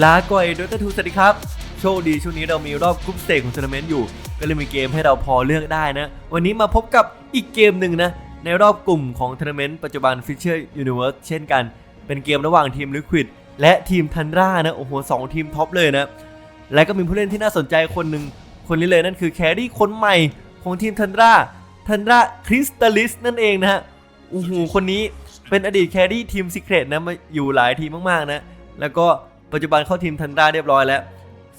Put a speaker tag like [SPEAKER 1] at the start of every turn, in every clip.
[SPEAKER 1] ลาก่อยโดตาทูสวัสดีครับ โชคดีช่วงนี้เรามีรอบกรุ๊ปสเตจของทัวร์นาเมนต์อยู่ ก็เลยมีเกมให้เราพอเลือกได้นะ วันนี้มาพบกับอีกเกมหนึ่งนะ ในรอบกลุ่มของทัวร์นาเมนต์ปัจจุบัน Fisher Universe เช่นกัน เป็นเกมระหว่างทีม Liquid และทีมทันรานะ โอ้โหสองทีมท็อปเลยนะ และก็มีผู้เล่นที่น่าสนใจคนหนึ่งคนนี้เลยนั่นคือแครี่คนใหม่ของทีมทันราทันราคริสตัลิสนั่นเองนะฮะโอ้โหคนนี้เป็นอดีตแครี่ทีมซิเครตนะมาอยู่หลายทีมมากๆนะ แล้วก็ ปัจจุบันเข้าทีมทันราเรียบร้อยแล้ว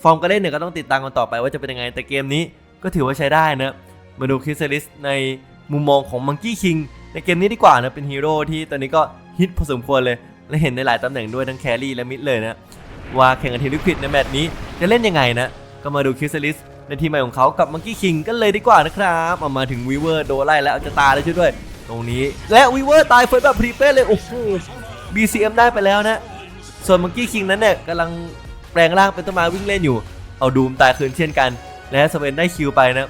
[SPEAKER 1] ฟอร์มการเล่นเนี่ยก็ต้องติดตามกันต่อไปว่าจะเป็นยังไง แต่เกมนี้ก็ถือว่าใช้ได้นะมาดูคริสเซลิสในมุมมองของมังกี้คิงในเกมนี้ดีกว่านะเป็นฮีโร่ที่ตอนนี้ก็ฮิตพอสมควรเลย และเห็นในหลายตำแหน่งด้วยทั้งแครี่และมิดเลยนะว่าแข่งกับทีมลิควิดในแมตช์นี้จะเล่นยังไงนะ ก็มาดูคริสเซลิสในทีมใหม่ของเขากับมังกี้คิงกันเลยดีกว่านะครับเอามาถึงวีเวอร์โดนไล่แล้วเอาจะตายแล้วช่วยด้วย ตรงนี้และวีเวอร์ตายเฟิร์สแบบพรีเป้เลยโอ้โห BCM ได้ไปแล้วนะ ส่วนมังกี้คิงนั้นเนี่ยกำลังแปลงร่างเป็นต้นไม้วิ่งเล่นอยู่ เอาดูมตายคืนเช่นกัน และสเวนได้คิวไปนะ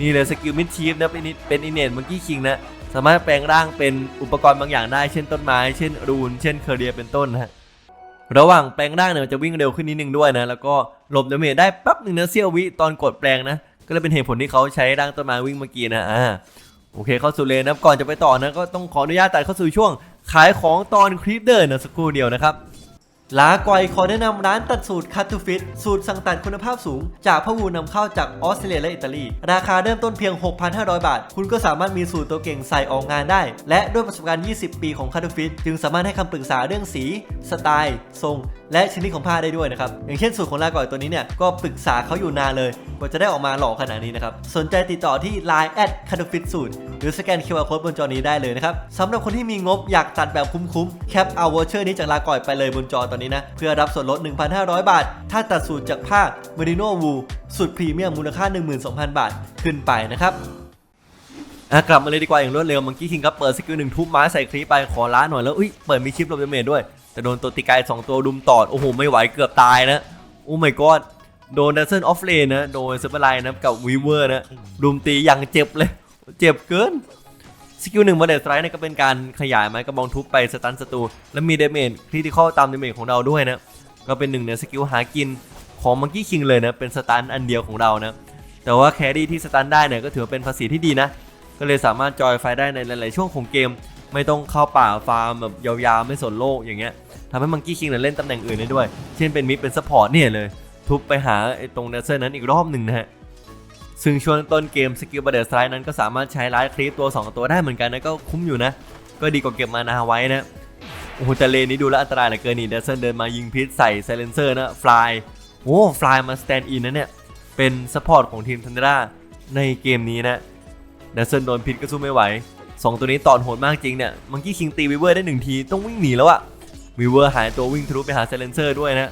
[SPEAKER 1] นี่เลยสกิลมิดชีฟนะเป็นเป็นอินเนตมังกี้คิงนะสามารถแปลงร่างเป็นอุปกรณ์บางอย่างได้เช่นต้นไม้ เช่นรูน เช่นเคอเรียเป็นต้นนะฮะระหว่างแปลงร่างเนี่ยมันจะวิ่งเร็วขึ้นนิดนึงด้วยนะแล้วก็หลบดาเมจได้แป๊บหนึ่งนะเสี้ยววิตอนกดแปลงนะก็เลยเป็นเหตุผลที่เขาใช้ร่างต้นไม้วิ่งเมื่อกี้นะอ่าโอเคเข้าสู่เลนนะก่อนจะไปต่อนะก็ต้องขออนุญาตตัดเข้าสู่ช่วงขายของตอนคลิปเดินนะสักครู่เดียวนะครับ ลาก่อยขอแนะนำร้านตัดสูตรคัตตูฟิตสูตรสั่งตัดคุณภาพสูง จากพะวูนำเข้าจากออสเตรเลียและอิตาลี ราคาเริ่มต้นเพียง 6,500 บาท คุณก็สามารถมีสูตรตัวเก่งใส่ออกงานได้ และด้วยประสบการณ์ 20 ปีของคัตตูฟิตจึงสามารถให้คำปรึกษาเรื่องสี สไตล์ ทรง และชนิดของผ้าได้ด้วยนะครับ อย่างเช่นสูตรของลาก่อยตัวนี้เนี่ยก็ปรึกษาเขาอยู่นานเลยกว่าจะได้ออกมาหล่อขนาดนี้นะครับสนใจติดต่อที่ Line แอดคัตตูฟิตสูตรหรือสแกน QR Code บนจอนี้ได้เลยนะครับสำหรับคนที่มีงบอยากตัดแบบคุ้มๆแคปเอาวอเชอร์นี้จากลาก่อยไปเลยบนจอตอนนี้นะ เพื่อรับส่วนลด 1,500 บาท ถ้าตัดสูตรจากผ้า Merino Wool สูตรพรีเมียมมูลค่า 12,000 บาทขึ้นไปนะครับอะกลับมาเลยดีกว่าอย่างรวดเร็วเมังกี้คิงครับเปิดสกิลหนึ่งทุบไม้ใส่คลีปไปขอล้าหน่อยแล้วอุ้ยเปิดมีคลิปลบดเมจด้วย แต่โดนตัวตีกายสองตัวดุมตอด โอ้โห ไม่ไหวเกือบตายนะโอ้ my god โดนดัซเซิลออฟเลนนะ โดนซูเปอร์ไลน์นะกับวีเวอร์นะดุมตีอย่างเจ็บเลย เจ็บเกิน สกิลหนึ่งมาเดสไตร์เนี่ยก็เป็นการขยายไม้กระบองทุบไปสตันศัตรูและมีเดเมจคริติคอลตามเดเมจของเราด้วยนะก็เป็นหนึ่งในสกิลหากินของมังกี้คิงเลยนะเป็นสตันอันเดียวของเรานะแต่ว่าแครี่ที่สตันได้เนี่ยก็ถือว่าเป็นภาษีที่ดีนะ ก็เลยสามารถจอยไฟได้ในหลาย ๆ ช่วงของเกม ไม่ต้องเข้าป่าฟาร์มแบบยาวๆไม่สนโลกอย่างเงี้ยทำให้มังกี้คิงเนี่ยเล่นตำแหน่งอื่นได้ด้วย เช่นเป็นมิดเป็นซัพพอร์ตเนี่ยเลย ทุบไปหาไอ้ตรงเนเซอร์นั้นอีกรอบหนึ่งนะฮะ ซึ่งช่วงต้นเกมสกิลบัตเดอร์สไลด์นั้นก็สามารถใช้ไลท์คลิปตัว 2 ตัวได้เหมือนกันนะก็คุ้มอยู่นะ ก็ดีกว่าเก็บมานาไว้นะโอ้โหแต่เลนนี้ดูแลอันตรายเหลือเกินนี่เดซเซนเดินมายิงพิษใส่ไซเลนเซอร์นะฟลายโอ้ฟลายมาสแตนด์อินนะเนี่ยเป็นซัพพอร์ตของทีมทันเดราในเกมนี้นะเดซเซนโดนพิษก็สู้ไม่ไหว 2 ตัวนี้ตอนโหดมากจริงเนี่ยมังกี้คิงตีวิเวอร์ได้หนึ่งทีต้องวิ่งหนีแล้วอะวิเวอร์หายตัววิ่งทะลุไปหาไซเลนเซอร์ด้วยนะ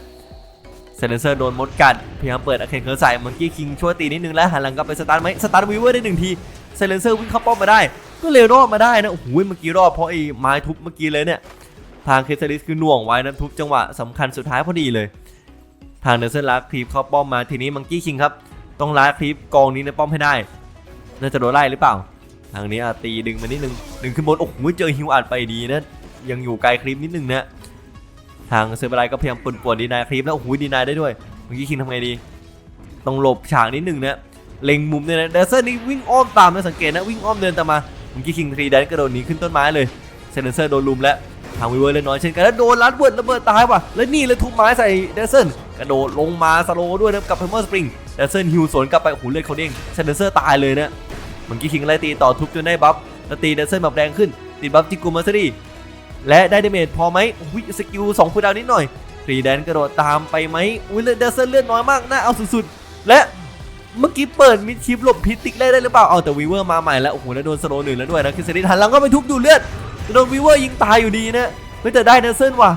[SPEAKER 1] ไซเลนเซอร์โดนมดกัดพยายามเปิดอาเคนเคอร์ใส่มังกี้คิงช่วยตีนิดนึงแล้วหันหลังกลับไปสตาร์ทไหมสตาร์ทวิเวอร์ได้หนึ่งทีไซเลนเซอร์วิ่งเข้าป้อมมาได้ ก็เลยรอดมาได้นะโอ้โหเมื่อกี้รอดเพราะไอ้ไม้ทุบเมื่อกี้เลยเนี่ยทางเคสลิสคือหน่วงไว้นะทุกจังหวะสำคัญสุดท้ายพอดีเลย ทางเดนเซอร์ลากคลีปเข้าป้อมมาทีนี้มังกี้คิงครับต้องลากคลีปกองนี้ในป้อมให้ได้น่าจะโดนไล่หรือเปล่า ทางนี้อาตีดึงมานิดนึงดึงขึ้นบนโอ้โหเจอฮิวอัดไปดีนะยังอยู่ไกลคลิปนิดนึงนะ ทางเซอร์ไบไลก็พยายามปนป่วนดีนายคลิปแล้วโอ้โหดีนายได้ด้วยเมังกี้คิงทำไงดี ต้องหลบฉากนิดนึงนะเล็งมุมเนี่ยนะเดนเซอร์นี่วิ่งอ้อมตามนะสังเกตนะวิ่งอ้อมเดินตามมาเมังกี้คิงทรีแดนกระโดดหนีขึ้นต้นไม้เลยเซนเซอร์โดนลุมแล้วทางวิเวอร์เล่นน้อยเช่นกันแล้วโดนลัดเวิร์ดระเบิดตายว่ะแล้วนี่เลยทุบไม้ใส่เดซเซนกระโดดลงมาสโลด้วยนะกับเพมเมอร์สปริงเดซเซนฮิวสวนกลับไปโอ้โหเลือดเขาเด้งเซนเซอร์ตายเลยนะเมื่อกี้คิงไล่ตีต่อทุบจนได้บัฟแล้วตีเดซเซนแบบแรงขึ้นติดบัฟจิกูมาซรี และได้เดเมจพอไหมอุ้ยสกิลสองคูดาวนิดหน่อยฟรีแดนกระโดดตามไปไหมอุ้ยเดซเซนเลือดน้อยมากน่าเอาสุดๆ และเมื่อกี้เปิดมิดชิปหลบพิษติกได้ได้หรือเปล่าเอาแต่วีเวอร์มาใหม่แล้วโอ้โหแล้วโดนสโลหนึ่งแล้วด้วยนะคือเซริทันหลังก็ไปทุบดูเลือดโดนวีเวอร์ยิงตายอยู่ดีนะเฮ้ยแต่ได้เนเซนว่ะ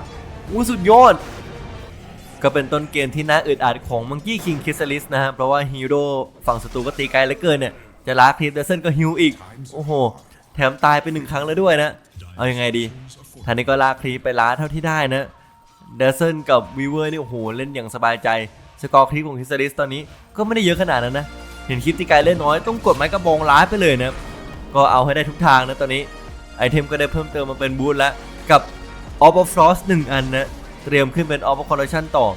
[SPEAKER 1] อู้สุดยอดก็เป็นต้นเกมที่น่าอึดอัดของมังกี้คิงคิสลิสนะฮะเพราะว่าฮีโร่ฝั่งศัตรูก็ตีไกลเหลือเกินเนี่ยจะลากคลิปเนเซนก็ฮิวอีกโอ้โหแถมตายไปหนึ่งครั้งแล้วด้วยนะ เอายังไงดีท่านนี้ก็ลากคลิปไปล้าเท่าที่ได้นะเดซเซนกับวีเวอร์นี่โอ้โหเล่นอย่างสบายใจสกอร์คลิปของคิสลิสตอนนี้ก็ไม่ได้เยอะขนาดนั้นนะ เห็นคลิปตีไกลเล่นน้อยต้องกดไม้กระบองล้าไปเลยนะก็เอาให้ได้ทุกทางนะตอนนี้ไอเทมก็ได้เพิ่มเติมมาเป็นบูทแล้วกับออฟฟรอสหนึ่งอันนะเตรียมขึ้นเป็นออฟคอร์รัปชันต่อ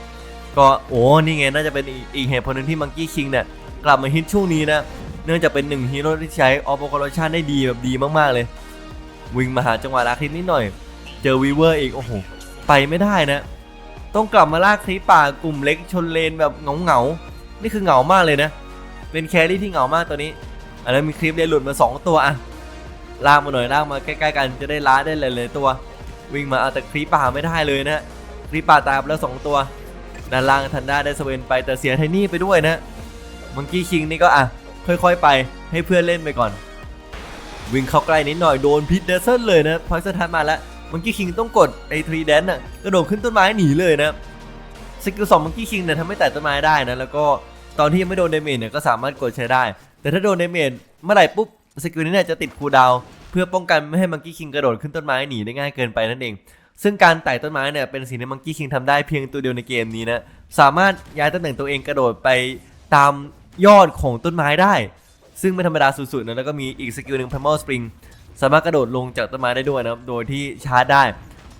[SPEAKER 1] ก็โอ้นี่ไงน่าจะเป็นอีกเหตุผลหนึ่งที่มังกี้คิงเนี่ยกลับมาฮิตช่วงนี้นะเนื่องจากเป็นหนึ่งฮีโร่ที่ใช้ออโปคอร์ชันได้ดีแบบดีมากๆเลย วิ่งมาหาจังหวะลากคลิปนิดหน่อย เจอวีเวอร์อีกโอ้โหไปไม่ได้นะ ต้องกลับมาลากคลิปป่ากลุ่มเล็กชนเลนแบบเหงานี่คือเหงามากเลยนะ เป็นแครี่ที่เหงามากตัวนี้อันนั้นมีคลิปเลนหลุดมา 2 ตัวอะลากมาหน่อยลากมาใกล้ๆกันจะได้ล้าได้หลายๆตัว วิ่งมาเอาแต่คลิปป่าไม่ได้เลยนะคลิปป่าตายไปแล้วสองตัวด้านล่างทันด้าได้สเวนไปแต่เสียไทนี่ไปด้วยนะมังกี้คิงนี่ก็อะค่อยๆไปให้เพื่อนเล่นไปก่อน วิ่งเข้าใกล้นิดหน่อยโดนพิษเดซเซนเลยนะพอยส์ทันมาแล้วมังกี้คิงต้องกดไอ้ทรีแดนน่ะกระโดดขึ้นต้นไม้หนีเลยนะสกิลสองมังกี้คิงเนี่ยทำให้แตะต้นไม้ได้นะแล้วก็ตอนที่ยังไม่โดนเดเมจเนี่ยก็สามารถกดใช้ได้ แต่ถ้าโดนเดเมจเมื่อไหร่ปุ๊บสกิลนี้เนี่ยจะติดคูลดาวเพื่อป้องกันไม่ให้มังกี้คิงกระโดดขึ้นต้นไม้หนีได้ง่ายเกินไปนั่นเอง ซึ่งการไต่ต้นไม้เนี่ยเป็นสิ่งที่มังกี้คิงทำได้เพียงตัวเดียวในเกมนี้นะสามารถย้ายตำแหน่งตัวเองกระโดดไปตามยอดของต้นไม้ได้ ซึ่งไม่ธรรมดาสุดๆนะแล้วก็มีอีกสกิลหนึ่ง Primal Spring สามารถกระโดดลงจากต้นไม้ได้ด้วยนะครับโดยที่ชาร์จได้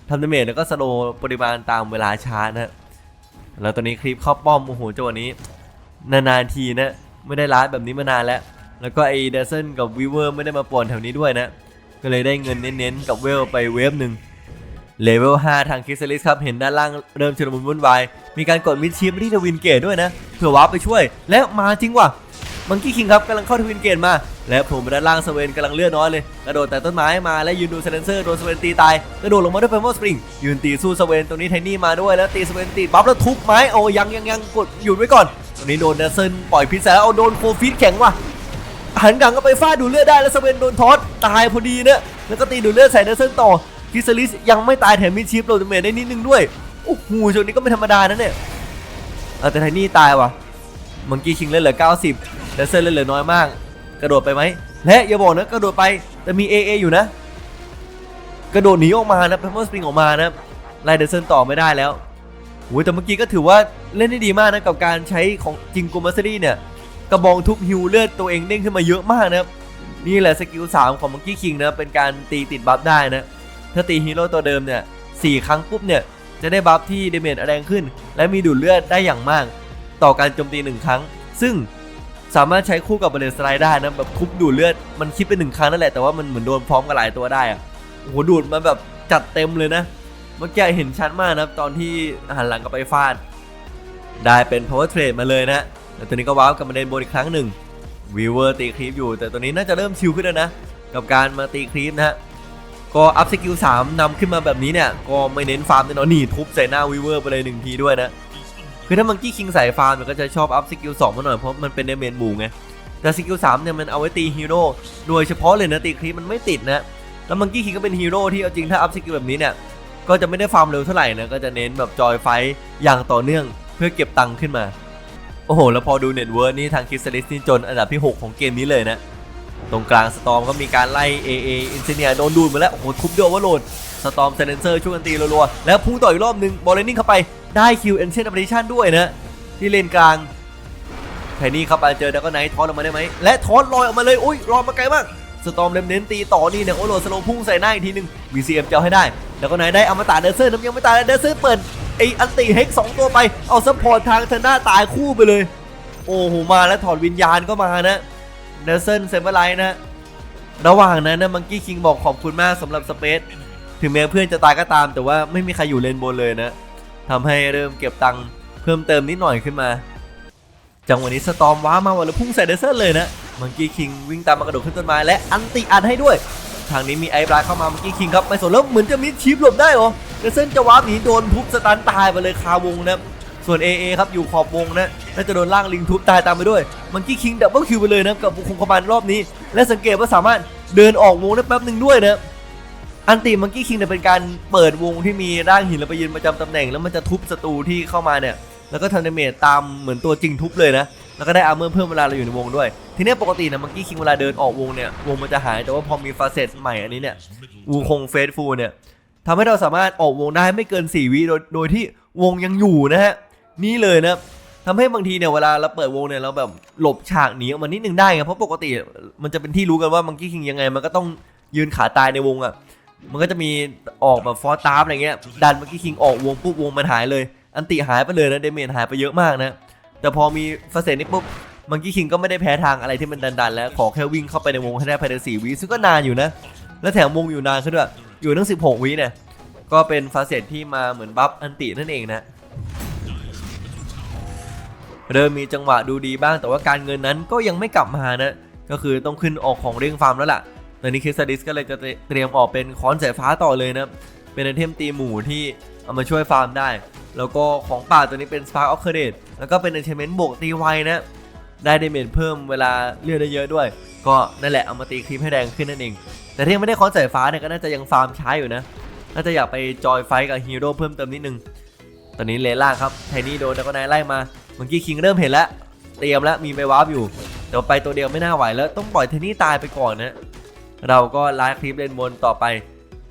[SPEAKER 1] ทำดาเมจแล้วก็สโลปริมาณตามเวลาชาร์จนะแล้วตอนนี้คลิปเข้าป้อมโอ้โหจังหวะนี้ นานๆทีนะไม่ได้ร้านแบบนี้มานานแล้ว แล้วก็ไอเดซเซนกับวิเวอร์ไม่ได้มาป่วนแถวนี้ด้วยนะ ก็เลยได้เงินเน้นๆกับเวลไปเวฟหนึ่งเลเวล 5 ทางคิสลิสครับ เห็นด้านล่างเริ่มชุลมุนวุ่นวาย มีการกดมิดชิปที่ทวินเกตด้วยนะ เผื่อวาร์ปไปช่วย และมาจริงว่ะ มังกี้คิงครับกำลังเข้าทวินเกตมา และผมไปด้านล่างสเวนกำลังเลือดน้อยเลย กระโดดแต่ต้นไม้มาและยืนดูเซเลนเซอร์โดนสเวนตีตาย กระโดดลงมาด้วยเพมอสปริง ยืนตีสู้สเวนตรงนี้ไทนี่มาด้วยแล้วตีสเวนตีบัฟแล้วทุบไม้โอ้ยังยังยังกดหยุดไว้ก่อน ตรงนี้โดนเดซเซนปล่อยพิษใส่แล้วเอาโดนโคฟิตแข็งว่ะหันกลังก็ไปฟาดดูเลือดได้แล้วสเวนโดนทอสตายพอดีนะแล้วก็ตีดูเลือดใส่เดซเซนต่อคิสลิสยังไม่ตายแถมมิดชิปโรดเมทได้นิดนึงด้วยโอ้โหช่วงนี้ก็ไม่ธรรมดานะเนี่ยแต่ไทนี่ตายว่ะมังกี้คิงเล่นเหลือ 90 เดซเซนเล่นเหลือน้อยมาก กระโดดไปไหมและอย่าบอกนะกระโดดไปแต่มี AA อยู่นะ กระโดดหนีออกมานะเพมเมอร์สปริงออกมานะไล่เดซเซนต่อไม่ได้แล้วโอ้ยแต่เมื่อกี้ก็ถือว่าเล่นได้ดีมากนะกับการใช้ของจิงโกมาซรี่เนี่ยกระบองทุบฮิวเลือดตัวเองเด้งขึ้นมาเยอะมากนะครับนี่แหละสกิล3ของมังกี้คิงนะเป็นการตีติดบัฟได้นะถ้าตีฮีโร่ตัวเดิมเนี่ยสครั้งปุ๊บเนี่ยจะได้บัฟที่เดเมจแรงขึ้น และมีดูดเลือดได้อย่างมาก ต่อการโจมตี 1 ครั้ง ซึ่ง สามารถใช้คู่กับเบลสไลด์ได้นะแบบทุบดูดเลือดมันคิดเป็นหนึ่งครั้งนั่นแหละแต่ว่ามันเหมือนโดนพร้อมกับหลายตัวได้อะโอ้โหดูดมาแบบจัดเต็มเลยนะเมื่อกี้เห็นชัดมากนะตอนที่หันหลังกับไปฟาด ได้เป็น power trade มาเลยนะแล้วตัวนี้ก็ว้าวกลับมาเดนบนอีกครั้งหนึ่งวีเวอร์ตีครีปอยู่ แต่ตัวนี้น่าจะเริ่มชิลขึ้นแล้วนะกับการมาตีครีปนะฮะก็อัพสกิล3นำขึ้นมาแบบนี้เนี่ยก็ไม่เน้นฟาร์มแน่นอนนี่ทุบใส่หน้าวีเวอร์ไปเลยหนึ่งทีด้วยนะ คือถ้ามังกี้คิงใส่ฟาร์มมันก็จะชอบอัพสกิล2มาหน่อยเพราะมันเป็นเดเมจหมู่ไงแต่สกิล3เนี่ยมันเอาไว้ตีฮีโร่โดยเฉพาะเลยนะตีครีปมันไม่ติดนะแล้วมังกี้คิงก็เป็นฮีโร่ที่เอาจริงถ้าอัพสกิลแบบนี้เนี่ยก็จะไม่ได้ฟาร์มเร็วเท่าไหร่นะก็จะเน้นแบบจอยไฟอย่างต่อเนื่องเพื่อเก็บตังค์ขึ้นมา โอ้โห แล้วพอดูเน็ตเวิร์ดนี่ทางคิสลิสนี่จนอันดับที่ 6 ของเกมนี้เลยนะ ตรงกลางสตอมก็มีการไล่ AA อินเซเนียโดนดูดมาแล้ว โอ้โห ทุบเดียวว่าโหลดสตอมเซเลนเซอร์ช่วยกันตีรัวๆ แล้วพุ่งต่ออีกรอบนึง บอลเลนนิ่งเข้าไปได้คิวเอ็นเชนอัปเดชันด้วยนะ ที่เลนกลางไทนี่เข้าไปเจอแล้วก็ไนท์ทอสออกมาได้ไหม และทอสลอยออกมาเลย อุ้ยลอยมาไกลมากสตอมเลมเน้นตีต่อนี่เนี่ยโอ้โหสโลพุ่งใส่หน้าอีกทีหนึง VCM จะเอาให้ได้ แล้วก็ไหนได้อมตะเดซเซอร์น้ำยังไม่ตายเดซเซอร์เปิดไออันติเฮกสองตัวไป เอาซัพพอร์ตทางเทนด้าตายคู่ไปเลย โอ้โหมาแล้วถอดวิญญาณก็มานะ เดซเซอร์เซมเบอร์ไลท์นะระหว่างนั้นนะมังกี้คิงบอกขอบคุณมากสำหรับสเปซถึงแม้เพื่อนจะตายก็ตาม แต่ว่าไม่มีใครอยู่เลนบนเลยนะทำให้เริ่มเก็บตังค์เพิ่มเติมนิดหน่อยขึ้นมา จังหวะนี้สตอมว้ามาวันแล้วพุ่งใส่เดซเซอร์เลยนะมังกี้คิงวิ่งตามมากระโดดขึ้นต้นไม้และอันติอัดให้ด้วย ทางนี้มีไอ้บลาเข้ามามังกี้คิงครับไม่สนแล้วเหมือนจะมิดชิปหลบได้เหรอเดซเซอร์จะว้าหนีโดนทุบสตันตายไปเลยคาวงนะ ส่วน AA ครับอยู่ขอบวงนะน่าจะโดนล่างลิงทุบตายตามไปด้วย มังกี้คิงดับเบิลคิวไปเลยนะกับบุคคลคอมมานรอบนี้ และสังเกตว่าสามารถเดินออกวงได้แป๊บหนึ่งด้วยนะอันติมังกี้คิงเนี่ยเป็นการเปิดวงที่มีร่างหินแล้วไปยืนประจำตำแหน่ง แล้วมันจะทุบศัตรูที่เข้ามาเนี่ยแล้วก็ทำดาเมจตามเหมือนตัวจริงทุบเลยนะแล้วก็ได้อาร์เมอร์เพิ่มเวลาเราอยู่ในวงด้วย ทีนี้ปกตินะมังกี้คิงเวลาเดินออกวงเนี่ยวงมันจะหายแต่ว่าพอมีฟาเซตใหม่อันนี้เนี่ยวูคงเฟสฟูเนี่ยทำให้เราสามารถออกวงได้ไม่เกิน 4 วิโดยโดยที่วงยังอยู่นะฮะ นี่เลยนะทำให้บางทีเนี่ยเวลาเราเปิดวงเนี่ยเราแบบหลบฉากหนีออกมานิดนึงได้ไงเพราะปกติมันจะเป็นที่รู้กันว่ามังกี้คิงยังไง มันก็ต้องยืนขาตายในวงอะมันก็จะมีออกแบบฟอร์ตาร์อะไรเงี้ยดันมังกี้คิงออกวงปุ๊บวงมันหายเลย อันติหายไปเลยนะเดเมจหายไปเยอะมากนะแต่พอมีฟาเซตนี้ปุ๊บมังกี้คิงก็ไม่ได้แพ้ทางอะไรที่มันดันๆแล้วขอแค่วิ่งเข้าไปในวงให้ได้ภายในสี่วิซึ่งก็นานอยู่นะและแถมวงอยู่นานขึ้นด้วยอยู่ตั้ง16วิเนี่ยก็เป็นฟาเซตที่มาเหมือนบัฟอันตินั่นเองนะ เริ่มมีจังหวะดูดีบ้าง แต่ว่าการเงินนั้นก็ยังไม่กลับมานะ ก็คือต้องขึ้นออกของเร่งฟาร์มแล้วล่ะตอนนี้คริสติสก็เลยจะเตรียมออกเป็นค้อนสายฟ้าต่อเลยนะ เป็นไอเทมตีหมูที่เอามาช่วยฟาร์มได้ แล้วก็ของป่าตัวนี้เป็น Spark of c r e d แล้วก็เป็น Enchantment บวกตีไวนะ ได้เดเมจเพิ่มเวลาเลือดได้เยอะด้วย ก็นั่นแหละเอามาตีคลิปให้แรงขึ้นนั่นเอง แต่ที่ยังไม่ได้ค้อนสายฟ้าเนี่ยก็น่าจะยังฟาร์มช้าอยู่นะ น่าจะอยากไปจอยไฟท์กับฮีโร่เพิ่มเติมนิดนึง ตอนนี้เลล่าครับไทนี่โดนแล้วก็นายไล่มา เมื่อกี้คิงเริ่มเห็นแล้ว เตรียมแล้วมีไปวาร์ปอยู่แต่ไปตัวเดียวไม่น่าไหวแล้ว ต้องปล่อยเทนนี่ตายไปก่อนนะ เราก็ไล่คลิปเล่นบนต่อไป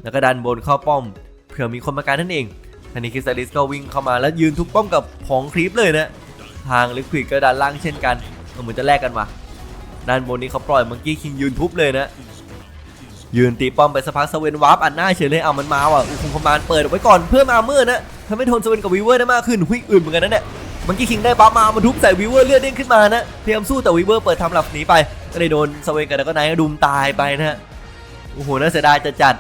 [SPEAKER 1] แล้วก็ดันบนเข้าป้อมเผื่อมีคนมาการนั่นเองทันนี้คริสตัลิสก็วิ่งเข้ามาแล้วยืนทุบป้อมกับของคลิปเลยนะ ทางลิควิดก็ดันล่างเช่นกันเหมือนจะแลกกันว่ะด้านบนนี้เขาปล่อยมังกี้คิงยืนทุบเลยนะ ยืนตีป้อมไปสักพักสเวนวาร์ปอัดหน้าเฉยเลยเอามันมาว่ะอุคุมคอมานเปิดไว้ก่อนเพื่อมาเมื่อนะทำให้ทนสเวนกับวีเวอร์ได้มากขึ้นหุยอื่นเหมือนกันนะเนี่ย มังกี้คิงได้บัฟมามันทุบใส่วีเวอร์เลือดเด้งขึ้นมานะพยายามสู้แต่วีเวอร์เปิดทำหลับหนีไปก็เลยโดนสเวนกับดักก็ไนท์ดุมตายไปนะฮะโอ้โหน่าเสียดายจะจัด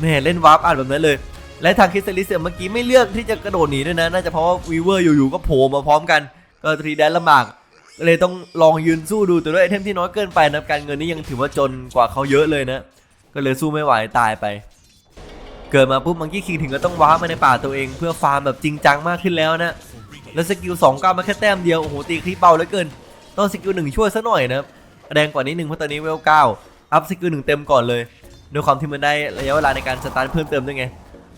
[SPEAKER 1] แม่เล่นวาร์ปอัดแบบนั้นเลย และทางคริสตัลิสเนี่ยเมื่อกี้ไม่เลือกที่จะกระโดดหนีด้วยนะน่าจะเพราะว่าวีเวอร์อยู่ๆก็โผล่มาพร้อมกันก็ทรีแดนลำบากก็เลยต้องลองยืนสู้ดูแต่ด้วยไอเทมที่น้อยเกินไปนะการเงินนี่ยังถือว่าจนกว่าเขาเยอะเลยนะ ก็เลยสู้ไม่ไหวตายไป เกิดมาปุ๊บมังกี้คิงถึงก็ต้องว้าร์ปมาในป่าตัวเอง เพื่อฟาร์มแบบจริงจังมากขึ้นแล้วนะ แล้วสกิล2ก้าวมาแค่แต้มเดียว โอ้โห ตีคลิปเบาเหลือเกิน ต้องสกิลหนึ่งช่วยซะหน่อยนะครับแรงกว่านี้หนึ่งเพราะตอนนี้เวลเก้าอัพสกิลหนึ่งเต็มก่อนเลยด้วยความที่มันได้ระยะเวลาในการสตาร์ทเพิ่มเติมด้วยไง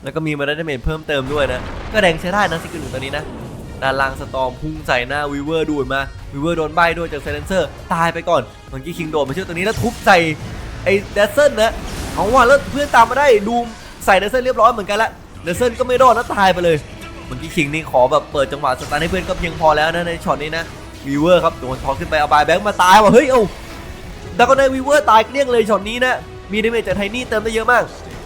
[SPEAKER 1] แล้วก็มีมาได้ดเมจเพิ่มเติมด้วยนะ ก็แรงใช้ได้นะสกิลหนึ่งตอนนี้นะด้านล่างสตอมพุ่งใส่หน้าวีเวอร์ดูดมาวีเวอร์โดนใบด้วยจากไซเลนเซอร์ตายไปก่อนเมังกี้คิงโดดมาช่วยตัวนี้แล้วทุบใส่ไอ้เดซเซนนะเอาว่าแล้วเพื่อนตามมาได้ดูมใส่เดซเซนเรียบร้อยเหมือนกันละเดซเซนก็ไม่รอดแล้วตายไปเลย เมื่อกี้คิงนี่ขอแบบเปิดจังหวะสตาร์ทให้เพื่อนก็เพียงพอแล้วนะในช็อตนี้นะวีเวอร์ครับโดนทอขึ้นไปเอาบายแบงค์มาตายว่ะเฮ้ยเอ้าดักก็ได้วีเวอร์ตายเกลี้ยงเลยช็อตนี้นะมีดาเมจจากไทนี่เติมได้เยอะมาก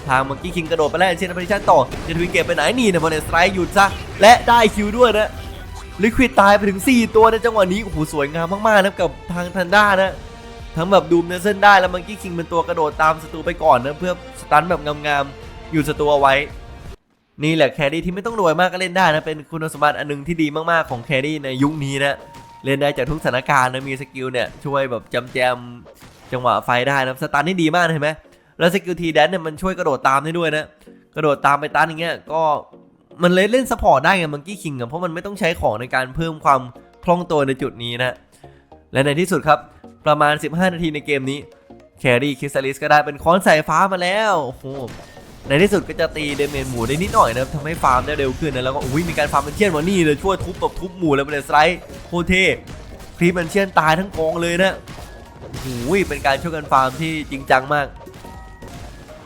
[SPEAKER 1] ทางเมื่อกี้คิงกระโดดไปแล้วเชนพันดิชันต่อเจนทวิเก็บไปไหนนี่นี่ยบอลเนสไตร์หยุดซะและได้คิวด้วยนะลิควิดตายไปถึง 4 ตัวในจังหวะนี้โอ้โหสวยงามมากๆนะกับทางทันด้านะทั้งแบบดูมเนเซนได้แล้วมื่อกี้คิงเป็นตัวกระโดดตามศัตรูไปก่อนนะเพื่อสตันแบบงามๆอยู่ศัตรูเอาไว้ นี่แหละแครี่ที่ไม่ต้องรวยมากก็เล่นได้นะเป็นคุณสมบัติอันหนึงที่ดีมากๆของแครี่ในยุคนี้นะเล่นได้จากทุกสถานการณ์นะมีสกิลเนี่ยช่วยแบบจำแจมจังหวะไฟได้นะสตาร์นี่ดีมากเห็นไหมแล้วสกิลทีแดนเนี่ยมันช่วยกระโดดตามได้ด้วยนะกระโดดตามไปตันอย่างเงี้ยก็มันเลยเล่นซัพพอร์ตได้ไงมังกี้คิงอะเพราะมันไม่ต้องใช้ของในการเพิ่มความคล่องตัวในจุดนี้นะและในที่สุดครับประมาณ 15 นาทีในเกมนี้แครี่คิสตัลิสก็ได้เป็นค้อนสายฟ้ามาแล้วโอ้โห ในที่สุดก็จะตีเดเมจหมูได้นิดหน่อยนะครับทำให้ฟาร์มได้เร็วขึ้นนะแล้วก็อุ้ยมีการฟาร์มเป็นเชียนวันนี้เลยช่วยทุบแบบทุบหมูแล้วเป็นสไลด์โคตรเท่ครีปเป็นเชียนตายทั้งกองเลยนะโอ้โหเป็นการช่วยกันฟาร์มที่จริงจังมาก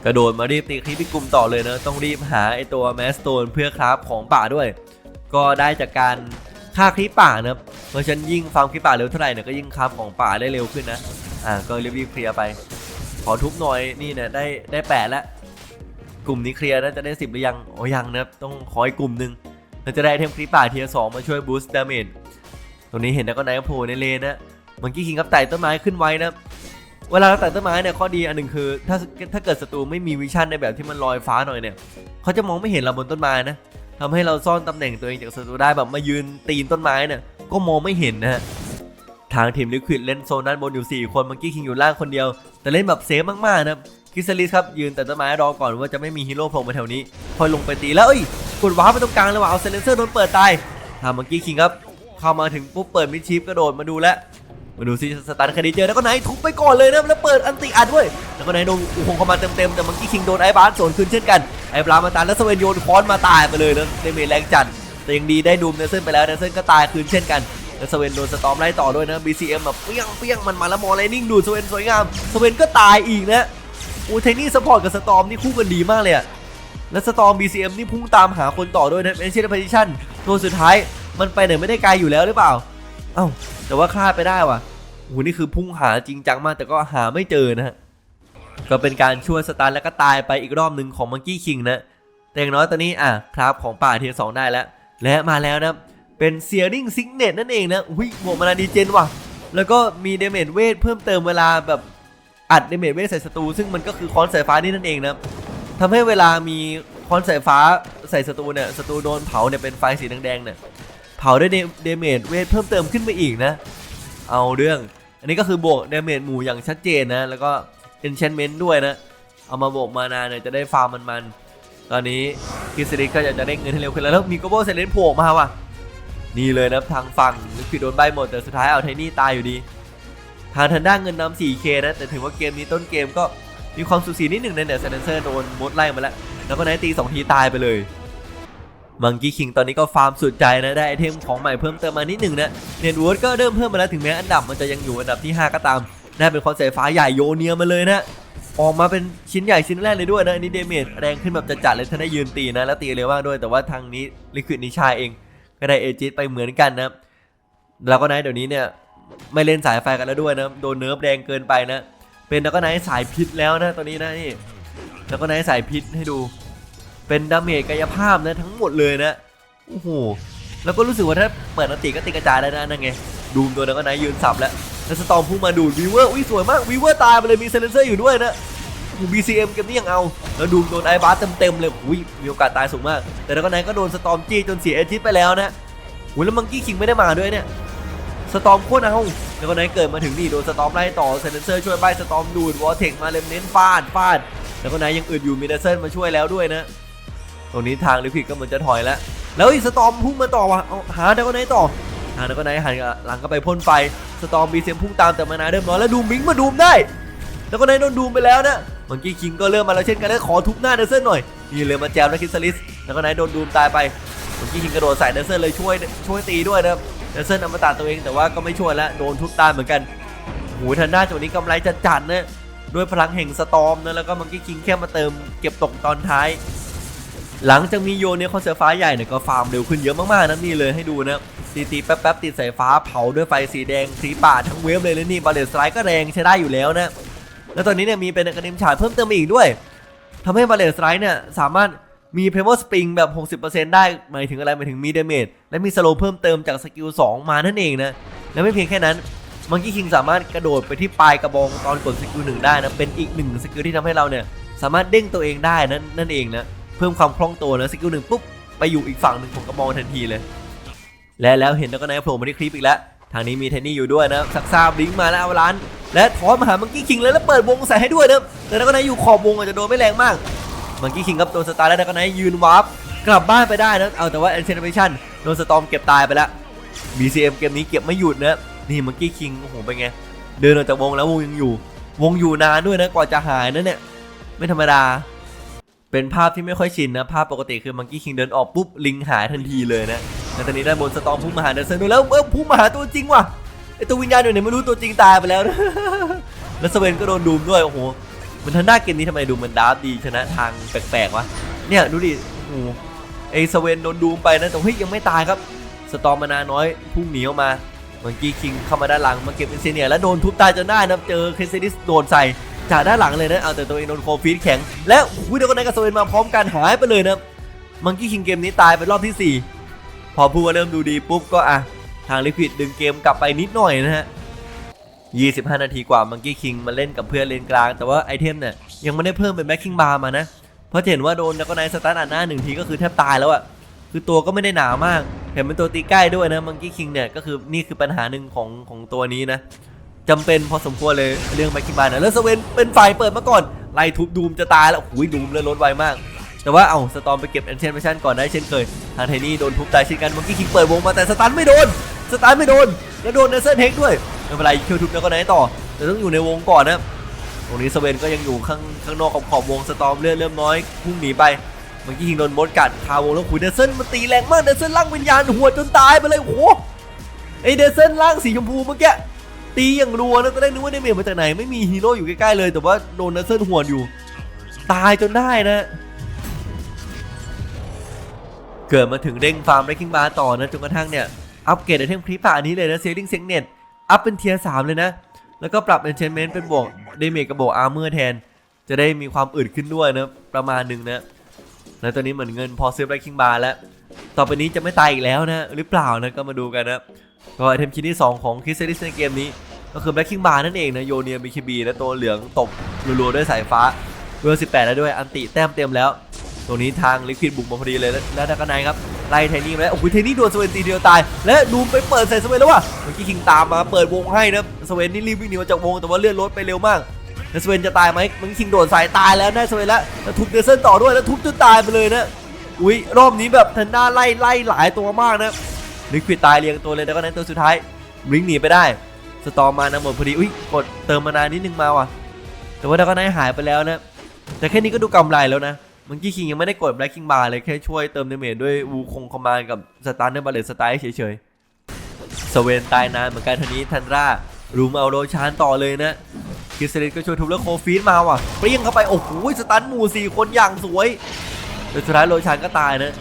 [SPEAKER 1] กระโดดมารีบตีคลิปที่กลุ่มต่อเลยนะต้องรีบหาไอตัวแมสโตนเพื่อคราฟของป่าด้วย ก็ได้จากการฆ่าคลิปป่านะเพราะฉันยิ่งฟาร์มคลิปป่าเร็วเท่าไหร่เนี่ยก็ยิ่งคราฟของป่าได้เร็วขึ้นนะอ่าก็รีบๆเคลียร์ไป ขอทุบหน่อยนี่เนี่ยได้ได้แปดแล้ว กลุ่มนี้เคลียร์น่าจะได้ 10 หรือยังโอ้ยังนะครับ ต้องขออีกกลุ่มหนึ่งเราจะได้เทมคลิปป่าเทียสองมาช่วยบูสต์ดาเมจตรงนี้เห็นแล้วก็ไนท์โผล่ในเลนนะเมื่อกี้คิงกับไต่ต้นไม้ขึ้นไว้นะเวลาเราไต่ต้นไม้เนี่ยข้อดีอันหนึ่งคือ ถ้าถ้าเกิดศัตรูไม่มีวิชั่นในแบบที่มันลอยฟ้าหน่อยเนี่ยเขาจะมองไม่เห็นเราบนต้นไม้นะทำให้เราซ่อนตำแหน่งตัวเองจากศัตรูได้แบบมายืนตีนต้นไม้เนี่ยก็มองไม่เห็นนะฮะทางทีมลิควิดเล่นโซนด้านบนอยู่สี่คนเมื่อกี้คิงอยู่ล่างคนเดียว แต่เล่นแบบเซฟมากๆนะ คริสลิสครับยืนแต่ต้นไม้รอก่อนว่าจะไม่มีฮีโร่โผล่มาแถวนี้ พอลงไปตีแล้วเอ้ยกดว้าร์ปไปตรงกลางเลยว่ะเอาเซเลนเซอร์โดนเปิดตายทำเมื่อกี้คิงครับ เข้ามาถึงปุ๊บเปิดมิดชิปกระโดดมาดูแลมาดูซิสตาร์คดีเจอแล้วก็ไหนทุบไปก่อนเลยนะแล้วเปิดอันติอัดด้วยแล้วก็ไหนโดนอุคงเข้ามาเต็มๆแต่เมื่อกี้คิงโดนไอ้บาสสวนคืนเช่นกันไอ้บลามาตายแล้วสเวนโยนค้อนมาตายไปเลยนะในเมจแรงจัดแต่ยังดีได้ดูมเนเซนไปแล้วเนเซนก็ตายคืนเช่นกันแล้วสเวนโดนสตอมไล่ต่อด้วยนะ BCM แบบเปี้ยงเปี้ยงมันมาแล้วมอไลนิ่งดูสเวนสวยงามสเวนก็ตายอีกนะ อ้เทนนี่สปอร์ตกับสตอมนี่คู่กันดีมากเลยอะและสตอม BCM นี่พุ่งตามหาคนต่อด้วยนะเป็นเชนพ s ิชั่นตัวสุดท้ายมันไปไหนไม่ได้ไกลอยู่แล้วหรือเปล่า เอ้าแต่ว่าคลาดไปได้ว่ะโอ้โหนี่คือพุ่งหาจริงจังมากแต่ก็หาไม่เจอนะฮะก็เป็นการช่วยสตาร์แล้วก็ตายไปอีกรอบหนึ่งของมังกี้คิงนะแต่อย่างน้อยตอนนี้อะครับของป่าเทียสองได้แล้ว และมาแล้วนะเป็นเซียริงซิกเน็ตนั่นเองนะอุ้ยบวกมานาดีเจนว่ะ แล้วก็มีเดเมจเวทเพิ่มเติมเวลาแบบ อัดเดเมจเวทใส่ศัตรูซึ่งมันก็คือค้อนสายฟ้านี่นั่นเองนะทำให้เวลามีค้อนสายฟ้าใส่ศัตรูเนี่ยศัตรูโดนเผาเนี่ยเป็นไฟสีแดงๆเนี่ยเผาได้เดเมจเวทเพิ่มเติมขึ้นไปอีกนะ เอาเรื่อง อันนี้ก็คือบวกเดเมจหมู่อย่างชัดเจนนะ แล้วก็ enchantment ด้วยนะ เอามาบวกมานาเนี่ยจะได้ฟาร์มมันๆ ตอนนี้คิสซิลิสก็อยากจะได้เงินให้เร็วขึ้นแล้วแล้วมีโกโบเซเลนโผล่มาว่ะนี่เลยนะทางฝั่งลิควิดโดนใบหมดแต่สุดท้ายเอาไทนี่ตายอยู่ดี ทางทันด้าเงินนำ 4K นะ แต่ถือว่าเกมนี้ต้นเกมก็มีความสูสีนิดหนึ่งนะเนี่ยเซนเซอร์โดนมดไล่มาแล้ว แล้วก็ไนท์ตี2ทีตายไปเลย มังกี้คิงตอนนี้ก็ฟาร์มสุดใจนะ ได้ไอเทมของใหม่เพิ่มเติมมานิดหนึ่งนะ เน็ตวูดก็เริ่มเพิ่มมาแล้วถึงแม้อันดับมันจะยังอยู่อันดับที่ 5 ก็ตาม น่าเป็นคอนเซปต์ฟ้าใหญ่โยเนียมาเลยนะ ออกมาเป็นชิ้นใหญ่ชิ้นแรกเลยด้วยนะอันนี้เดเมจแรงขึ้นแบบจัดๆเลยถ้าได้ยืนตีนะ แล้วตีเร็วมากด้วย แต่ว่าทางนี้ลิควิดนิชาเองก็ได้เอจิตไปเหมือนกันนะ แล้วก็ไนท์เดี๋ยวนี้เนี่ย ไม่เล่นสายไฟกันแล้วด้วยนะโดนเนิร์ฟแรงเกินไปนะ เป็นแล้วก็ไนสายพิษแล้วนะตอนนี้นะนี่แล้วก็ไนสายพิษให้ดู เป็นดาเมจกายภาพนะทั้งหมดเลยนะโอ้โหแล้วก็รู้สึกว่าถ้าเปิดนติก็ติกระจายแล้นะนั่นไงดูมตัวแล้วก็ไนยืนสับแล้วแล้วสตอมพุ่งมาดูดวีเวอร์อุ้ยสวยมากวีเวอร์ตายไปเลยมีเซเลนเซอร์อยู่ด้วยนะโอ้โห BCM เกมนี้ยังเอา แล้วดูมโดนไอบาสเต็มๆเลยอุ้ยมีโอกาสตายสูงมาก แต่แล้วก็ไนท์ก็โดนสตอมจี้จนเสียเอจิตไปแล้วนะอุ้ยแล้วมังกี้คิงไม่ได้มาด้วยเนี่ย สตอมโคตรเอาแล้วก็ไหนเกิดมาถึงนี่โดนสตอมไล่ต่อเซนเซอร์ช่วยใบสตอมดูดวอเทคมาเลมเน้นฟาดฟาด แล้วก็ไหนยังอึดอยู่มีเดเซนมาช่วยแล้วด้วยนะ ตรงนี้ทางลิควิดก็เหมือนจะถอยแล้ว แล้วอีกสตอมพุ่งมาต่อว่ะเอาหาเดวก็ไหนต่อหาเดวก็ไหนหันหลังก็ไปพ่นไฟสตอมบีเซมพุ่งตามแต่มานาเดิมน้อยแล้วดูมิงมาดูมได้ แล้วก็ไหนโดนดูมไปแล้วนะมังกี้คิงก็เริ่มมาแล้วเช่นกันแล้วขอทุบหน้าเดเซนหน่อยนี่เลยมาแจมแล้วคิสลิสแล้วก็ไหนโดนดูมตายไปมังกี้คิงกระโดดใส่เดเซนเลยช่วยช่วยตีด้วยนะครับ เดซเซนอมตะตัวเองแต่ว่าก็ไม่ช่วยแล้วโดนทุบตายเหมือนกันโหูทันหน้าจังหวนี้กำไรจะจัดนะด้วยพลังแห่งสตอมนะแล้วก็มังกี้คิงแค่มาเติมเก็บตกตอนท้าย หลังจากมีโยนเนี่ยคอนเสิร์ตฟ้าใหญ่เนี่ยก็ฟาร์มเร็วขึ้นเยอะมากๆนะนี่เลยให้ดูนะตีตีแป๊บๆติดสายฟ้าเผาด้วยไฟสีแดงสีป่าทั้งเวฟเลยแล้วนี่บาเลสไลด์ก็แรงใช้ได้อยู่แล้วนะแล้วตอนนี้เนี่ยมีเป็นกระดิ่งฉายเพิ่มเติมอีกด้วยทำให้บาเลสไลด์เนี่ยสามารถ มีเพม e สปริงแบบ 60%ได้หมายถึงอะไรหมายถึงมีเดเมจและมีสโลเพิ่มเติมจากสกิล2มานั่นเองนะ และไม่เพียงแค่นั้นมังกี้คิงสามารถกระโดดไปที่ปลายกระบองตอนกดสกิลหนึ่งได้นะ เป็นอีกหนึ่งสกิลที่ทำให้เราเนี่ยสามารถเด้งตัวเองได้นั่นนั่นเองนะ เพิ่มความคล่องตัวนะสกิลหนึ่งปุ๊บไปอยู่อีกฝั่งหนึ่งของกระบองทันทีเลย และแล้วเห็นแล้วก็นายโผล่มาที่คลิปอีกแล้ว ทางนี้มีเทนนี่อยู่ด้วยนะซักซาบลิงมาแล้วเอาล้านและถอมาหามังกี้คิงเลยแล้วเปิดวงใส่ให้ด้วยนะแต่แล้วก็นายอยู่ขอบวงอาจจะโดนไม่แรงมาก มังกี้คิงครับโดนสตาร์แล้วก็ไนยืนวาร์ปกลับบ้านไปได้นะเอาแต่ว่าแอนเซนเ a ชั่นโดนสตอมเก็บตายไปแล้ว BCM เกมนี้เก็บไม่หยุดนะนี่มังกี้คิงโอ้โหเป็นไง เดินออกจากวงแล้ววงยังอยู่ วงอยู่นานด้วยนะกว่าจะหายนะเนี่ยไม่ธรรมดา เป็นภาพที่ไม่ค่อยชินนะ ภาพปกติคือมังกี้คิงเดินออกปุ๊บลิงหายทันทีเลยนะแต่ตอนนี้ด้านบนสตอมพุ่งมาหาเดนเซนด้วยแล้วเออพุ่งมาหาตัวจริงว่ะไอตัววิญญาณอยู่ไหนไม่รู้ตัวจริงตายไปแล้วนะแล้วสเวนก็โดนดูมด้วยโอ้โห มันทันด้าเกมนี้ทำไมดูมันดาร์ฟดีชนะทางแปลกๆวะเนี่ยดูดิโอ้โหไอสเวนโดนดูมไปนะแต่เฮ้ยยังไม่ตายครับสตอมมานาน้อยพุ่งหนีออกมามังกี้คิงเข้ามาด้านหลังมาเก็บเอนเซเนียแล้วโดนทุบตายจนได้นะเจอเคสซิดิสโดนใส่จากด้านหลังเลยนะเอาแต่ตัวเองโดนโคฟีดแข็งและวิดีโอกันในกับสเวนมาพร้อมกันหายไปเลยนะมังกี้คิงเกมนี้ตายไปรอบที่ 4 พอพูดว่าเริ่มดูดีปุ๊บก็อะทางลิควิดดึงเกมกลับไปนิดหน่อยนะฮะ 25 นาทีกว่ามังกี้คิงมาเล่นกับเพื่อนเลนกลาง แต่ว่าไอเทมเนี่ยยังไม่ได้เพิ่มเป็นแบ็คคิงบาร์มานะ เพราะเห็นว่าโดนแล้วก็นายสตาร์ทอัดหน้าหนึ่งทีก็คือแทบตายแล้วอะคือตัวก็ไม่ได้หนามากเห็นเป็นตัวตีใกล้ด้วยนะมังกี้คิงเนี่ยก็คือนี่คือปัญหาหนึ่งของของตัวนี้นะจำเป็นพอสมควรเลยเรื่องแบ็คคิงบาร์นะแล้วสเวนเป็นฝ่ายเปิดมาก่อนไล่ทุบดูมจะตายแล้วโอ้ยดูมเลือลดไวมาก แต่ว่าเอาสตอมไปเก็บแอนเชนเมชั่นก่อนได้เช่นเคยทางไทนี่โดนทุบตายเช่นกันมังกี้คิงเปิดวงมาแต่สตันไม่โดน สตาร์ไม่โดน แล้วโดนเนเซอร์เฮกด้วยไม่เป็นไรคิวทุบแล้วก็ไหนต่อ แต่ต้องอยู่ในวงก่อนนะตรงนี้สเวนก็ยังอยู่ข้างข้างนอกขอบขอบวงสตอมเลือดเริ่มน้อยพุ่งหนีไปเมื่อกี้ยิงโดนมดกัดคาวงแล้วขุยเดซเซนมันตีแรงมากเดซเซนล่างวิญญาณหัวจนตายไปเลยโอ้โหไอเดซเซนล่างสีชมพูเมื่อกี้ตีอย่างรัวนะตอนแรกนึกว่าได้เมจมาจากไหนไม่มีฮีโร่อยู่ใกล้ๆเลย แต่ว่าโดนเดซเซนหัวอยู่ ตายจนได้นะ เกิดมาถึงเร่งฟาร์มเรคกิ้งบาร์ต่อนะจนกระทั่งเนี่ย อัปเกรดไอเทมคลิปอันนี้เลยนะเซลลิงเซ็กเน็ตอัพเป็นเทียร์สามเลยนะ แล้วก็ปรับ enchantment เป็นบวกเดเมจกับบวกอาร์เมอร์แทน จะได้มีความอึดขึ้นด้วยนะประมาณหนึ่งนะแล้วตอนนี้เหมือนเงินพอซื้อไ r คิงบาร์แล้ว ต่อไปนี้จะไม่ตายอีกแล้วนะหรือเปล่านะก็มาดูกันนะก็ไอเทมชิ้นที่ 2 ของคริสเซริสในเกมนี้ ก็คือแบล็คคิงบาร์นั่นเองนะโยเนียบีคบีนะตัวเหลืองตบรัวๆด้วยสายฟ้าเวล18แปดแล้วด้วยอันติแต้มเต็มแล้ว ตรงนี้ทางลิควิดบุกมาพอดีเลยแล้วแล้วดักกนายครับ ไล่เทนนี่มาแล้วโอ้โหเทนนี่โดนสเวนตีเดียวตาย และดูมไปเปิดใส่สเวนแล้วว่ะเมื่อกี้คิงตามมาเปิดวงให้นะสเวนนี่รีบวิ่งหนีมาจากวงแต่ว่าเลื่อนรถไปเร็วมากแล้วสเวนจะตายไหมเมื่อกี้คิงโดนสายตายแล้วนะสเวนแล้วแล้วทุบเดซเซนต่อด้วยแล้วทุบจนตายไปเลยนะอุ้ยรอบนี้แบบทันด้าไล่ไล่หลายตัวมากนะลิควิดตายเรียงตัวเลยแล้วก็นั้นตัวสุดท้ายริงหนีไปได้สตอมมานะหมดพอดีอุ้ยกดเติมมานานนิดนึงมาว่ะ แต่ว่าดักก็นายหายไปแล้วนะแต่แค่นี้ก็ดูกำไรแล้วนะ มื่อกี้คิงยังไม่ได้กดแบล็กคิงบาร์เลยแค่ช่วยเติมเดเมจด้วยวูคงคอมมานกับสตาร์เนอร์บาเลตสไตล์เฉยๆสเวนตายนานเหมือนกันทีนี้ทันรารูมเอาโรชานต่อเลยนะคิสเซเลตก็ช่วยทุบแล้วโคฟีดมาว่ะเปรี้ยงเข้าไปโอ้โหสตันหมู่สี่คนอย่างสวยแต่สุดท้ายโรชานก็ตายนะ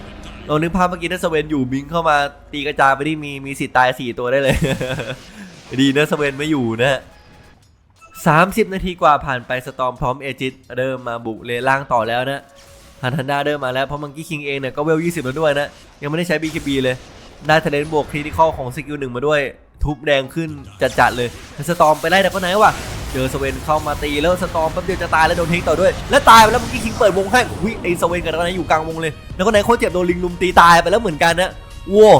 [SPEAKER 1] เรานึกภาพเมื่อกี้ถ้าสเวนอยู่บิงเข้ามาตีกระจายไปที่มีมีสิทธิ์ตายสี่ตัวได้เลย ดีนะสเวนไม่อยู่นะ30 นาทีกว่าผ่านไปสตอมพร้อมเอจิตเริ่มมาบุกเลล่างต่อแล้วนะ ฮันทันดาเริ่มมาแล้ว เพราะมังกี้คิงเองเนี่ยก็เวล 20 แล้วด้วยนะ ยังไม่ได้ใช้ BKB เลย ได้ทะเลนบวกคริติคอลของสกิลหนึ่งมาด้วย ทุบแดงขึ้นจัดๆเลยสตอมไปไล่แต่ก็ไหนวะเจอสเวนเข้ามาตีแล้วสตอมแป๊บเดียวจะตายแล้วโดนทิ้งต่อด้วย แล้วตายไปแล้วมังกี้คิงเปิดวงให้วิไอสเวนกับแล้วก็ไหนอยู่กลางวงเลยแล้วก็ไหนโคตรเจ็บโดนลิงลุมตีตายไปแล้วเหมือนกันนะว้า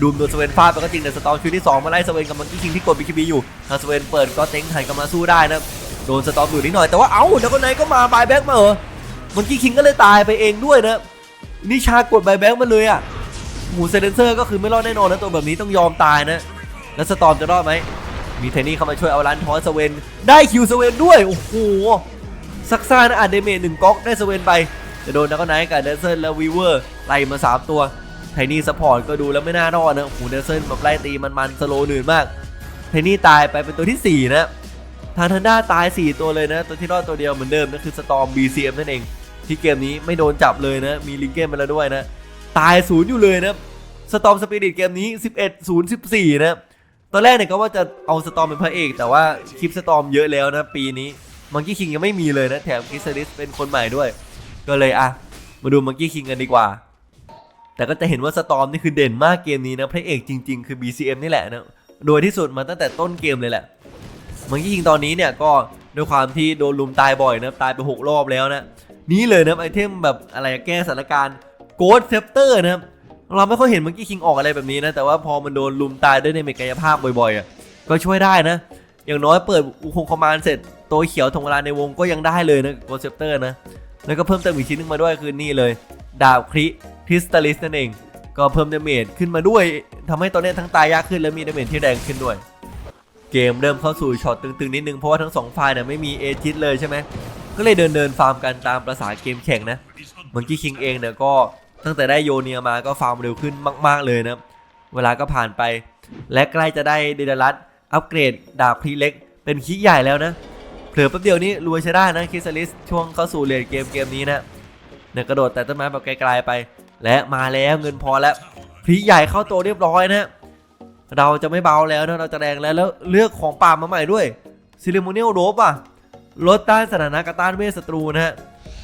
[SPEAKER 1] ดูมโดนสเวนฟาดไปก็จริงแต่สตอมคิวที่2มาไล่สเวนกับมังกี้คิงที่กดบีคีบีอยู่ทางสเวนเปิดก็เต็งไทยกลับมาสู้ได้นะโดนสตอมอยู่นิดหน่อยแต่ว่าเอ้าเดี๋ยวก็ไหนก็มาบายแบ็กมาเหรอ มังกี้คิงก็เลยตายไปเองด้วยนะนิชากดใบแบ็กมาเลยอะหมูเซนเซอร์ก็คือไม่รอดแน่นอนนะตัวแบบนี้ต้องยอมตายนะ แล้วสตอมจะรอดไหมมีเทนนี่เข้ามาช่วยเอาลันทอนสเวน ได้คิวสเวนด้วย โอ้โหซักซ่านะอัดเดเมจหนึ่งก๊อกได้สเวนไปจะโดนนักก็ไหนกับเดนเซอร์และวีเวอร์ไล่มาสามตัวไทนี่ซัพพอร์ตก็ดูแล้วไม่น่ารอดนะโอ้โหเดลเซนแบบไล่ตีมันๆสโลว์หนืดมากไทนี่ตายไปเป็นตัวที่ 4 นะทางทันด้าตาย 4 ตัวเลยนะ ตัวที่รอดตัวเดียวเหมือนเดิมนั่นคือสตอม BCM นั่นเอง ที่เกมนี้ไม่โดนจับเลยนะ มีลิงเกมไปแล้วด้วยนะ ตายศูนย์อยู่เลยนะสตอมสปิริตเกมนี้ 11 0 14 นะ ตอนแรกเนี่ยก็ว่าจะเอาสตอมเป็นพระเอก แต่ว่าคลิปสตอมเยอะแล้วนะปีนี้มังกี้คิงยังไม่มีเลยนะ แถมคิสลิสเป็นคนใหม่ด้วย ก็เลยอะ มาดูมังกี้คิงกันดีกว่า แต่ก็จะเห็นว่าสตอมนี่คือเด่นมากเกมนี้นะพระเอกจริง ๆ คือ BCM นี่แหละนะโดยที่สุดมาตั้งแต่ต้นเกมเลยแหละมันจริงตอนนี้เนี่ยก็ด้วยความที่โดนลุมตายบ่อยนะตายไป 6 รอบแล้วนะ นี่เลยนะไอเทมแบบอะไรแก้สถานการณ์โกดเซปเตอร์นะครับเราไม่ค่อยเห็นมังกี้คิงออกอะไรแบบนี้นะ แต่ว่าพอมันโดนลุมตายด้วยในเมกายภาพบ่อยๆอะก็ช่วยได้นะ อย่างน้อยเปิดอุคงคอมานเสร็จ ตัวเขียวทงเวลาในวงก็ยังได้เลยนะโกดเซปเตอร์นะ แล้วก็เพิ่มเติมอีกชิ้นหนึงมาด้วยคือนี่เลย ดาบคริคริสตัลิสนั่นเอง ก็เพิ่มดาเมจขึ้นมาด้วยทำให้ตอนนี้ทั้งตายยากขึ้นและมีดาเมจที่แรงขึ้นด้วย เกมเริ่มเข้าสู่ช็อตตึงๆนิดนึงเพราะว่าทั้งสองฝ่ายเนี่ยไม่มีเอจิตเลยใช่ไหม ก็เลยเดินเดินๆฟาร์มกันตามประษาเกมแข่งนะเมื่อกี้คิงเองเนี่ยก็ตั้งแต่ได้โยเนียมาก็ฟาร์มเร็วขึ้นมาก ๆเลยนะเวลาก็ผ่านไป และใกล้จะได้เดดลัสอัปเกรดดาบคลีเล็ก เป็นคีใหญ่แล้วนะเผลอแป๊บเดียวนี้รวยใช้ได้นะคิสลิสช่วงเข้าสู่เลนเกมเกมนี้นะเนี่ยกระโดดแต่ต้นไม้แบบไกลๆไป และมาแล้วเงินพอแล้วพรีใหญ่เข้าตัวเรียบร้อยนะเราจะไม่เบาแล้วนะเราจะแรงแล้วแล้วเลือกของป่ามาใหม่ด้วยซิลิโมเนียลโรบอะ ลดต้านสถานะกระต้านเวทศัตรูนะฮะ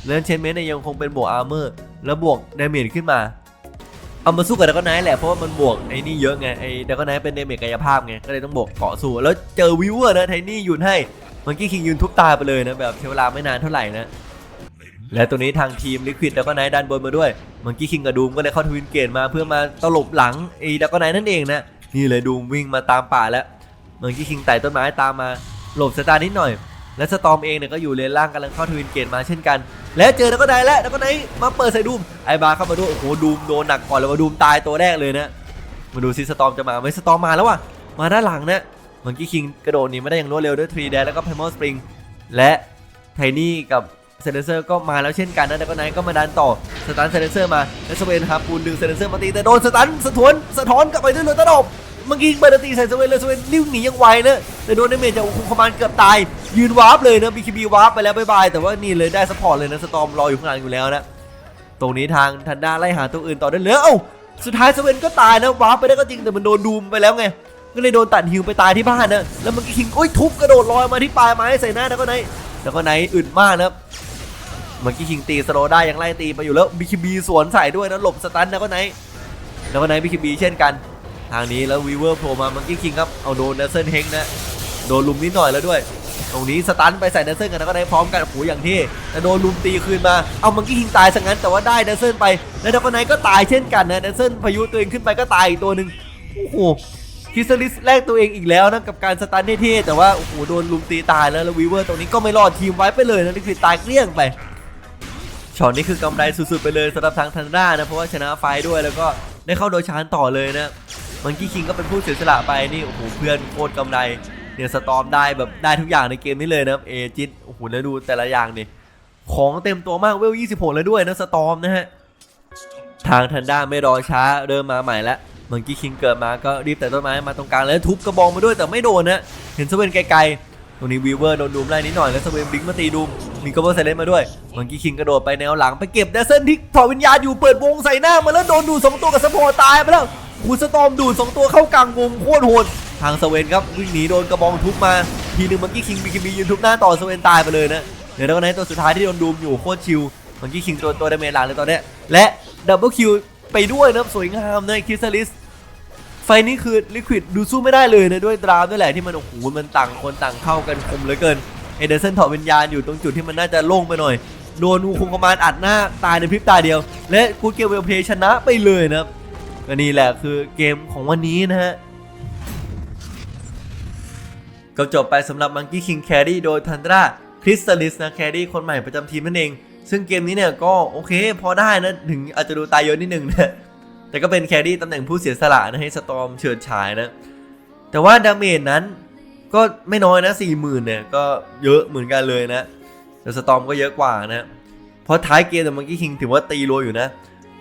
[SPEAKER 1] เลนเชนเมนเนี่ยยังคงเป็นบวกอาร์เมอร์แล้วบวกเดเมจขึ้นมา เอามาสู้กับดักไนท์แหละเพราะว่ามันบวกไอ้นี่เยอะไงไอ้ดักไนท์เป็นเดเมจกายภาพไงก็เลยต้องบวกเกาะสู้แล้วเจอวิวเวอร์นะไทนี่ยืนให้มันกี้คิงยืนทุบตาไปเลยนะแบบใช้เวลาไม่นานเท่าไหร่นะและตัวนี้ทางทีมลิควิดแล้วก็ไนท์ดันบนมาด้วยมังกี้คิงกับดูมก็เลยเข้าทวินเกตมาเพื่อมาตลบหลังไอ้ดักก็ไนท์นั่นเองนะนี่เลยดูมวิ่งมาตามป่าแล้วมังกี้คิงไต่ต้นไม้ตามมาหลบสตาร์นิดหน่อย และสตอมเองเนี่ยก็อยู่เลนล่างกำลังเข้าทวินเกตมาเช่นกัน และเจอดักก็ไนท์แล้วดักก็ไนท์มาเปิดใส่ดูมไอบาเข้ามาด้วยโอ้โหดูมโดนหนักก่อนเลยว่าดูมตายตัวแรกเลยนะมาดูซิสตอมจะมาไหมสตอมมาแล้วว่ะมาด้านหลังนะมังกี้คิงกระโดดหนีไม่ได้อย่างรวดเร็วด้วยทรีแดนแล้วก็ไพมอลสปริงและไทนี่กับเซเลนเซอร์ก็มาแล้วเช่นกันนะแต่ก็ไนท์ก็มาดันต่อสตันเซเลนเซอร์มาแล้วสเวนฮาปูนดึงเซเลนเซอร์มาตีแต่โดนสตันสะท้อนสะท้อนกลับไปด้วยเลือดตะดบ เมื่อกี้เบอร์ตีใส่สเวนเลยสเวนลิ้วหนียังไวนะแต่โดนดเมจจากคุมคอมมานเกือบตาย ยืนวาร์ปเลยนะบีคีบีวาร์ปไปแล้วบายบายแต่ว่านี่เลยได้สปอร์ตเลยนะสตอมรออยู่ข้างหลังอยู่แล้วนะตรงนี้ทางทันด้าไล่หาตัวอื่นต่อได้เลยเอ้าสุดท้ายสเวนก็ตายนะวาร์ปไปได้ก็จริงแต่มันโดนดูมไปแล้วไงก็เลยโดนตัดฮิวไปตายที่บ้านนะแล้วเมันก็คิงโอ้ยทุบกระโดดลอยมาที่ปลายไม้ใส่หน้าแล้วก็ไหนแล้วก็ไหนอึดมากนะเมื่อกี้คิงตีสโลได้ยังไล่ตีไปอยู่แล้วบีคีบีสวนใส่ด้วยนะหลบสตันแล้วก็ไหนแล้วก็ไนบีคบีเช่นกัน ทางนี้แล้ววีเวอร์โผล่มามังกี้คิงครับเอาโดนเดซเซนเฮงนะโดนลุมนิดหน่อยแล้วด้วย ตรงนี้สตันไปใส่เดซเซนกันแล้วก็ได้พร้อมกันโอ้โหอย่างที่แต่โดนลุมตีคืนมาเอามังกี้คิงตายซะงั้นแต่ว่าได้เดซเซนไปแล้วดับเบิลไนท์ก็ตายเช่นกันนะเดซเซนพายุตัวเองขึ้นไปก็ตายอีกตัวหนึ่งโอ้โหคิสลิสแลกตัวเองอีกแล้วนะกับการสตันเท่ๆแต่ว่าโอ้โหโดนลุมตีตายแล้วแล้ววีเวอร์ตรงนี้ก็ไม่รอดทีมไว้ไปเลยนะนี่คือตายเกลี้ยงไปช็อตนี้คือกำไรสุดๆไปเลยสำหรับทางทันด้านะเพราะว่าชนะไฟด้วยแล้วก็ได้เข้าโดยชานต่อเลยนะ มังกี้คิงก็เป็นผู้เสียสละไปนี่โอ้โหเพื่อนโคตรกำไรเนี่ยสตอมได้แบบได้ทุกอย่างในเกมนี้เลยนะครับเอจิตโอ้โหแล้วดูแต่ละอย่างนี่ของเต็มตัวมากเวล 26 แล้วด้วยนะสตอมนะฮะทางทันด้าไม่รอช้าเริ่มมาใหม่แล้วมังกี้คิงเกิดมาก็รีบแต่ต้นไม้มาตรงกลางแล้วทุบกระบองมาด้วยแต่ไม่โดนนะเห็นสเวนไกลๆตรงนี้วีเวอร์โดนดูมไล่นิดหน่อยแล้วสเวนบลิงก์มาตีดูมมีกระบอกไซเลนมาด้วยมังกี้คิงกระโดดไปแนวหลังไปเก็บเดซเซนที่ถอดวิญญาณอยู่เปิดวงใส่หน้ามาแล้วโดนดูสองตัวกับสปอร์ตายไปแล้ว คูสตอมดูดสองตัวเข้ากลางวงโคตรโหดทางสเวนครับวิ่งหนีโดนกระบองทุบมาทีหนึงมังกี้คิงบีคิมียืนทุบหน้าต่อสเวนตายไปเลยนะเดี๋ยวแล้วในตัวสุดท้ายที่โดนดูมอยู่โคตรชิลมังกี้คิงตัวตัวดาเมจหลังเลยตอนนี้และดับเบิลคิวไปด้วยนะสวยงามนะคิสลิสไฟนี้คือลิควิดดูสู้ไม่ได้เลยนะด้วยดรามด้วยแหละที่มันโอ้โหมันต่างคนต่างเข้ากันคมเหลือเกินเอเดอร์สันถอดวิญญาณอยู่ตรงจุดที่มันน่าจะโล่งไปหน่อยโดนอูคุงคอมมานอัดหน้าตายในพริบตาเดียว และกูเกลเวลเพลย์ชนะไปเลยนะครับ ก็นี่แหละคือเกมของวันนี้นะฮะก็จบไปสำหรับ Monkey King Carry โดย Tundra Crystallis นะ Carry คนใหม่ประจำทีมนั่นเอง ซึ่งเกมนี้เนี่ยก็โอเคพอได้นะถึงอาจจะดูตายเยอะนิดนึงนะแต่ก็เป็นแครี่ตำแหน่งผู้เสียสละนะให้สตอมเฉิดฉายนะ แต่ว่าดาเมจนั้นก็ไม่น้อยนะ40,000เนี่ยก็เยอะเหมือนกันเลยนะแต่สตอมก็เยอะกว่านะ เพราะท้ายเกมแต่มังกี้คิงถือว่าตีรัวอยู่นะ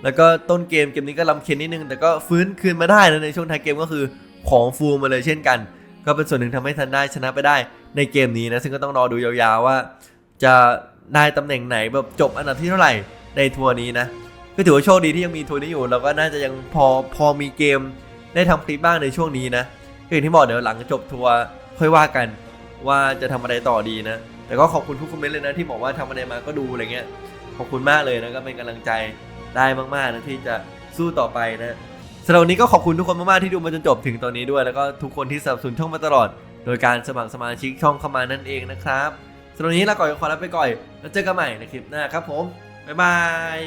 [SPEAKER 1] แล้วก็ต้นเกมเกมนี้ก็ลำเค็นนิดนึง แต่ก็ฟื้นคืนมาได้นะในช่วงท้ายเกมก็คือของฟูลมาเลยเช่นกัน ก็เป็นส่วนหนึ่งทำให้ทันได้ชนะไปได้ในเกมนี้นะซึ่งก็ต้องรอดูยาวๆว่า จะได้ตำแหน่งไหนแบบจบอันดับที่เท่าไหร่ในทัวร์นี้นะก็ถือว่าโชคดีที่ยังมีทัวร์นี้อยู่เราก็น่าจะยังพอพอมีเกมได้ทำคลิปบ้างในช่วงนี้นะก็อย่างที่บอกเดี๋ยวหลังจบทัวร์ค่อยว่ากันว่าจะทำอะไรต่อดีนะ แต่ก็ขอบคุณทุกคอมเมนต์เลยนะที่บอกว่าทำอะไรมาก็ดูอะไรเงี้ยขอบคุณมากเลยนะก็เป็นกำลังใจ ได้มากๆนะที่จะสู้ต่อไปนะสำหรับวันนี้ก็ขอบคุณทุกคนมากๆที่ดูมาจนจบถึงตอนนี้ด้วย แล้วก็ทุกคนที่สนับสนุนช่องมาตลอด โดยการสมัครสมาชิกช่องเข้ามานั่นเองนะครับสำหรับวันนี้ลาก่อนขอลาไปก่อนแล้วเจอกันใหม่ในคลิปหน้าครับผมบ๊ายบาย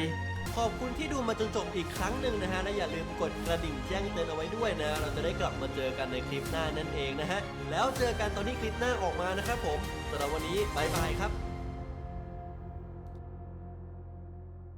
[SPEAKER 1] ขอบคุณที่ดูมาจนจบอีกครั้งหนึ่งนะฮะและอย่าลืมกดกระดิ่งแจ้งเตือนเอาไว้ด้วยนะเราจะได้กลับมาเจอกันในคลิปหน้านั่นเองนะฮะแล้วเจอกันตอนที่คลิปหน้าออกมานะครับผมสำหรับวันนี้บายบายครับ